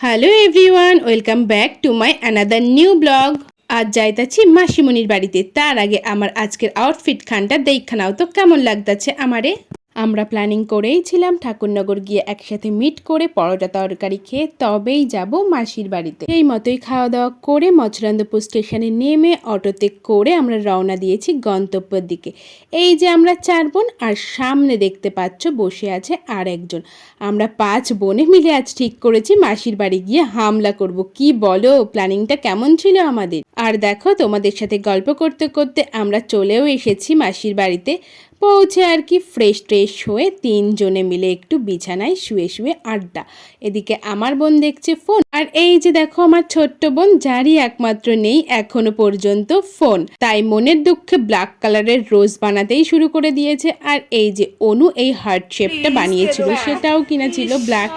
Hello everyone welcome back to my another new blog আজ যাইতাছি মাসিমণির বাড়িতে। তার আগে আমার আজকের আউটফিট খানটা দেখা নাও তো কেমন লাগতাছে আমারে। আমরা প্ল্যানিং করেই ছিলাম ঠাকুরনগর গিয়ে একসাথে মিট করে পরোটা তরকারি খেয়ে তবেই যাব মাসির বাড়িতে। এই মতোই খাওয়া দাওয়া করে মচরান্দপুর স্টেশনে নেমে অটোতে করে আমরা রওনা দিয়েছি গন্তব্যের দিকে। এই যে আমরা চার বোন, আর সামনে দেখতে পাচ্ছ বসে আছে আর একজন। আমরা পাঁচ বোনে মিলে আজ ঠিক করেছি মাসির বাড়ি গিয়ে হামলা করব। কি বলো প্ল্যানিংটা কেমন ছিল আমাদের? আর দেখো তোমাদের সাথে গল্প করতে করতে আমরা চলেও এসেছি মাসির বাড়িতে। পৌঁছে আর কি ফ্রেশ ট্রেশ হয়ে তিনজনে মিলে একটু বিছানায় শুয়ে শুয়ে আড্ডা। এদিকে আমার বোন দেখছে ফোন আর এই যে দেখো আমার ছোট্ট বোন যারই একমাত্র নেই এখনও পর্যন্ত ফোন তাই মনের দুঃখে ব্ল্যাক কালারের রোজ বানাতেই শুরু করে দিয়েছে আর এই যে অনু এই হার্ট শেপটা বানিয়েছিল সেটাও কিনা ছিল ব্ল্যাক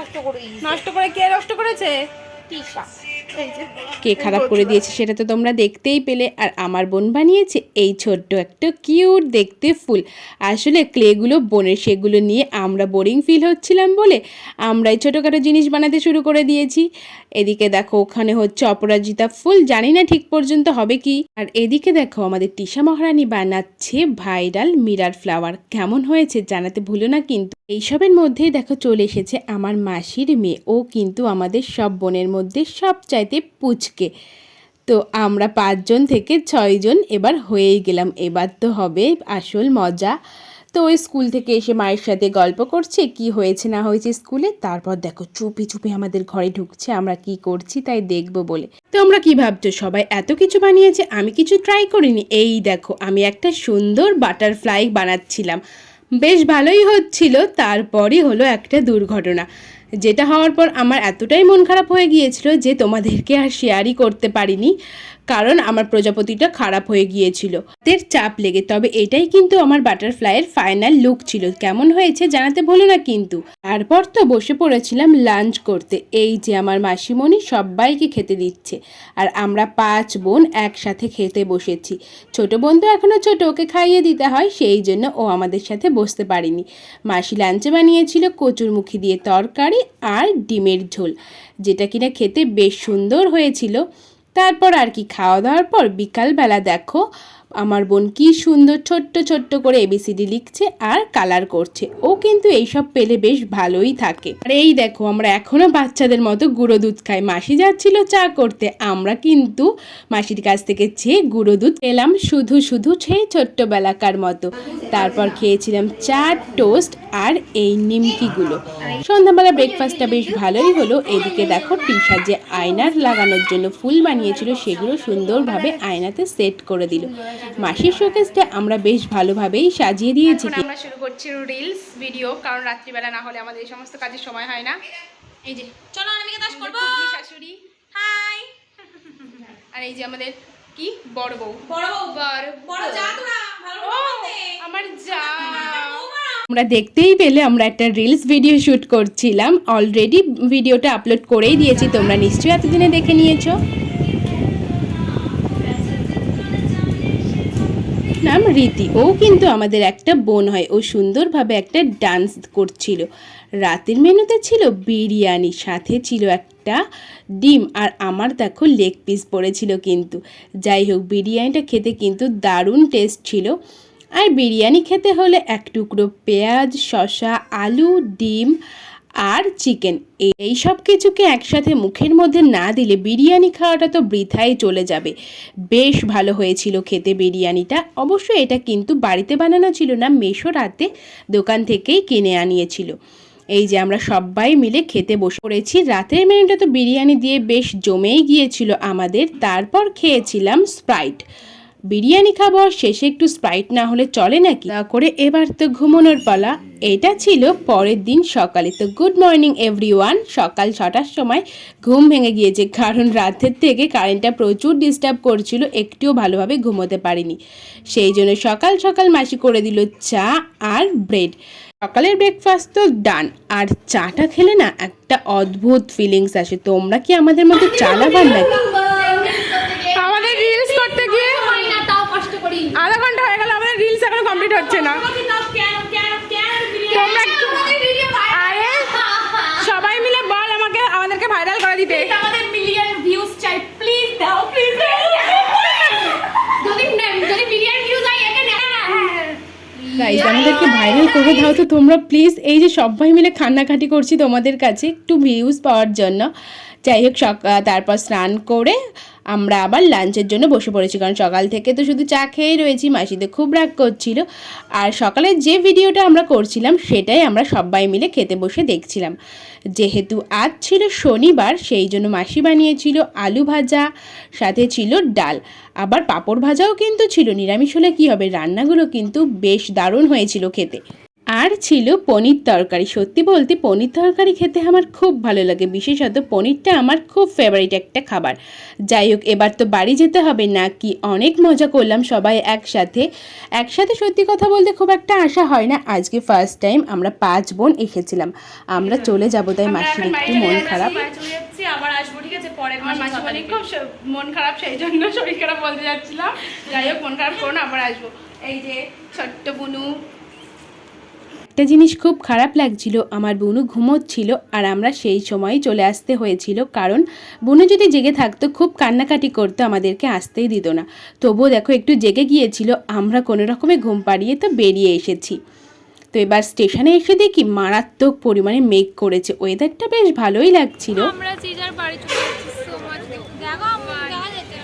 নষ্ট করে কে নষ্ট করেছে? কে খারাপ করে দিয়েছে সেটা তো তোমরা দেখতেই পেলে। আর আমার বোন বানিয়েছে এই ছোট্ট একটা কিউট দেখতে ফুল। আসলে ক্লেগুলো, বোনের সেগুলো নিয়ে আমরা বোরিং ফিল হচ্ছিলাম বলে আমরাই ছোটোখাটো জিনিস বানাতে শুরু করে দিয়েছি। এদিকে দেখো, ওখানে হচ্ছে অপরাজিতা ফুল, জানি না ঠিক পর্যন্ত হবে কি। আর এদিকে দেখো, আমাদের টিশা মহারানী বানাচ্ছে ভাইরাল মিরার ফ্লাওয়ার কেমন হয়েছে জানাতে ভুলো না কিন্তু। এইসবের মধ্যেই দেখো চলে এসেছে আমার মাসির মেয়ে। ও কিন্তু আমাদের সব বোনের মধ্যে সবচাইতে পুচকে। তো আমরা পাঁচজন থেকে ছয়জন এবার হয়েই গেলাম। এবার তো হবে আসল মজা। তো ওই স্কুল থেকে এসে মায়ের সাথে গল্প করছে, কি হয়েছে না হয়েছে স্কুলে। তারপর দেখো চুপি চুপি আমাদের ঘরে ঢুকছে, আমরা কি করছি তাই দেখব বলে। তো আমরা কি ভাবছ, সবাই এত কিছু বানিয়েছে? আমি কিছু ট্রাই করিনি। এই দেখো, আমি একটা সুন্দর বাটারফ্লাই বানাচ্ছিলাম। বেশ ভালোই হচ্ছিল, তারপরই হলো একটা দুর্ঘটনা। যেটা হওয়ার পর আমার এতটাই মন খারাপ হয়ে গিয়েছিল যে তোমাদেরকে আর শেয়ারই করতে পারিনি। কারণ আমার প্রজাপতিটা খারাপ হয়ে গিয়েছিল। হাতের চাপ লেগে, তবে এটাই কিন্তু আমার বাটারফ্লাইয়ের ফাইনাল লুক ছিল। কেমন হয়েছে জানাতে ভুলো না কিন্তু। তারপর তো বসে পড়েছিলাম লাঞ্চ করতে। এই যে আমার মাসিমণি সবাইকে খেতে দিচ্ছে। আর আমরা পাঁচ বোন একসাথে খেতে বসেছি। ছোট বোন তো এখনও ছোট, ওকে খাইয়ে দিতে হয়, সেই জন্য ও আমাদের সাথে বসতে পারিনি। মাসি লাঞ্চে বানিয়েছিল কচুরমুখী দিয়ে তরকারি আর ডিমের ঝোল, যেটা কিনা খেতে বেশ সুন্দর হয়েছিল। তারপর আর কি খাওয়া দাওয়ার পর বিকালবেলা দেখো আমার বোন কি সুন্দর ছোট্ট ছোট্ট করে এবিসিডি লিখছে আর কালার করছে। ও কিন্তু এইসব পেলে বেশ ভালোই থাকে। আর এই দেখো, আমরা এখনও বাচ্চাদের মতো গুঁড়ো দুধ খাই। মাসি যাচ্ছিল চা করতে। আমরা কিন্তু মাসির কাছ থেকে চেয়ে গুঁড়ো দুধ পেলাম, শুধু শুধু সেই ছোট্টবেলাকার মতো। তারপর খেয়েছিলাম চা, টোস্ট আর এই নিমকিগুলো। সন্ধ্যাবেলা ব্রেকফাস্টটা বেশ ভালোই হলো। এদিকে দেখো, টিশা যে আয়নার লাগানোর জন্য ফুল বানিয়েছিল, সেগুলো সুন্দরভাবে আয়নাতে সেট করে দিল। মাসির শোকেসটা আমরা বেশ ভালোভাবেই সাজিয়ে দিয়েছি। এখন আমরা শুরু করছি রিলস ভিডিও কারণ রাত্রিবেলা না হলে আমাদের এই সমস্ত কাজের সময় হয় না। এই যে চলো অনামিকা দাস করব। শাশুড়ি। হাই। আর এই যে আমাদের কি? বড় বউ। বড় বউ। বড় বড় যা তোরা ভালো করতে আমার যা। আমরা দেখতেই পেলে আমরা একটা রিলস ভিডিও শুট করছিলাম। অলরেডি ভিডিওটা আপলোড করেই দিয়েছি তোমরা নিশ্চয়ই এতদিনে দেখে নিয়েছো। নাম রীতি। ও কিন্তু আমাদের একটা বোন হয়। ও সুন্দরভাবে একটা ডান্স করছিল। রাতের মেনুতে ছিল বিরিয়ানি, সাথে ছিল একটা ডিম আর আমার দেখো লেগ পিস পড়েছিল কিন্তু। যাই হোক, বিরিয়ানিটা খেতে কিন্তু দারুণ টেস্ট ছিল। আর বিরিয়ানি খেতে হলে এক টুকরো পেঁয়াজ, শসা, আলু, ডিম আর চিকেন। এই সব কিছুকে একসাথে মুখের মধ্যে না দিলে বিরিয়ানি খাওয়াটা তো বৃথাই চলে যাবে। বেশ ভালো হয়েছিল খেতে বিরিয়ানিটা। অবশ্য এটা কিন্তু বাড়িতে বানানো ছিল না, মেশো রাতে দোকান থেকেই কিনে আনিয়েছিল। এই যে আমরা সবাই মিলে খেতে বসে পড়েছি। রাতের মেনুটা তো বিরিয়ানি দিয়ে বেশ জমেই গিয়েছিল আমাদের। তারপর খেয়েছিলাম স্প্রাইট। বিরিয়ানি খাবার শেষে একটু স্প্রাইট না হলে চলে নাকি? তা করে এবার তো ঘুমানোর পালা। এটা ছিল পরের দিন সকালে। তো গুড মর্নিং এভরিওয়ান সকাল ছটার সময় ঘুম ভেঙে গিয়েছে, কারণ রাতের থেকে কারেন্টটা প্রচুর ডিস্টার্ব করছিল, একটুও ভালোভাবে ঘুমোতে পারিনি। সেই জন্য সকাল সকাল মাসি করে দিল চা আর ব্রেড সকালের ব্রেকফাস্ট তো ডান আর চাটা খেলে না একটা অদ্ভুত ফিলিংস আসে। তোমরা কি আমাদের মতো চা লাভার নাকি? আধা ঘণ্টা হয়ে গেল আমাদের রিলস এখনও কমপ্লিট হচ্ছে না। তোমরা আরে সবাই মিলে বল আমাকে আমাদেরকে ভাইরাল করে দিতে। আমাদের মিলিয়ন ভিউজ চাই। প্লিজ দাও প্লিজ যদি যদি মিলিয়ন ভিউজ এখানে গাইজ আমাদেরকে ভাইরাল করে দাও তো তোমরা প্লিজ এই যে সবাই মিলে খান্নাখাটি করছি তোমাদের কাছে একটু ভিউজ পাওয়ার জন্য। যাই হোক তারপর স্নান করে আমরা আবার লাঞ্চের জন্য বসে পড়েছি। কারণ সকাল থেকে তো শুধু চা খেয়েই রয়েছি মাসিতে খুব রাগ করছিল। আর সকালে যে ভিডিওটা আমরা করছিলাম, সেটাই আমরা সবাই মিলে খেতে বসে দেখছিলাম। যেহেতু আজ ছিল শনিবার, সেই জন্য মাসি বানিয়েছিল আলু ভাজা, সাথে ছিল ডাল। আবার পাঁপড় ভাজাও কিন্তু ছিল। নিরামিষ হলে কী হবে? রান্নাগুলো কিন্তু বেশ দারুণ হয়েছিল খেতে। আর ছিল পনির তরকারি। সত্যি বলতে পনির তরকারি খেতে আমার খুব ভালো লাগে। বিশেষত পনিরটা আমার খুব ফেভারিট একটা খাবার। যাই হোক এবার তো বাড়ি যেতে হবে না কি? অনেক মজা করলাম সবাই একসাথে। একসাথে সত্যি কথা বলতে খুব একটা আশা হয় না। আজকে ফার্স্ট টাইম আমরা পাঁচ বোন এসেছিলাম। আমরা চলে যাব তাই মাসির একটু মন খারাপ। বাড়ি চলে যাচ্ছি আবার আসব ঠিক আছে? পরের মাসে মাসি মানে খুব মন খারাপ সেই জন্য শরীর খারাপ বলতে যাচ্ছিলাম। যাই হোক মন খারাপ করো না আবার আসব। এই যে ছোট্ট বুনু একটা জিনিস খুব খারাপ লাগছিল, আমার বুনু ঘুমোচ্ছিল আর আমরা সেই সময়ই চলে আসতে হয়েছিল কারণ বুনু যদি জেগে থাকতো খুব কান্নাকাটি করতো আমাদেরকে, আসতেই দিত না। তবুও দেখো একটু জেগে গিয়েছিল, আমরা কোনো রকমে ঘুম পাড়িয়ে তো বেরিয়ে এসেছি। তো এবার স্টেশনে এসে দেখি মারাত্মক পরিমাণে মেঘ করেছে ওয়েদারটা বেশ ভালোই লাগছিল। আমরা সিজার বাড়ি চলে যাচ্ছি সো মাচ দেখো আমার দেখা যেতে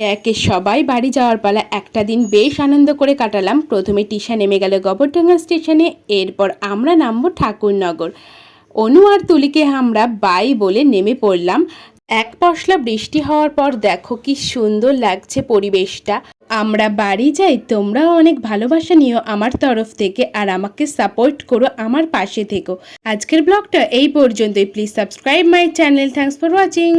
একে সবাই বাড়ি যাওয়ার পালা একটা দিন বেশ আনন্দ করে কাটালাম। প্রথমে টিশা নেমে গেল গোবরডাঙ্গা স্টেশনে, এরপর আমরা নামবো ঠাকুরনগর। অনু আর তুলিকে আমরা বাই বলে নেমে পড়লাম। এক পশলা বৃষ্টি হওয়ার পর দেখো কি সুন্দর লাগছে পরিবেশটা। আমরা বাড়ি যাই, তোমরাও অনেক ভালোবাসা নিও আমার তরফ থেকে আর আমাকে সাপোর্ট করো আমার পাশে থেকো। আজকের ব্লগটা এই পর্যন্তই। Please subscribe my channel. Thanks for watching.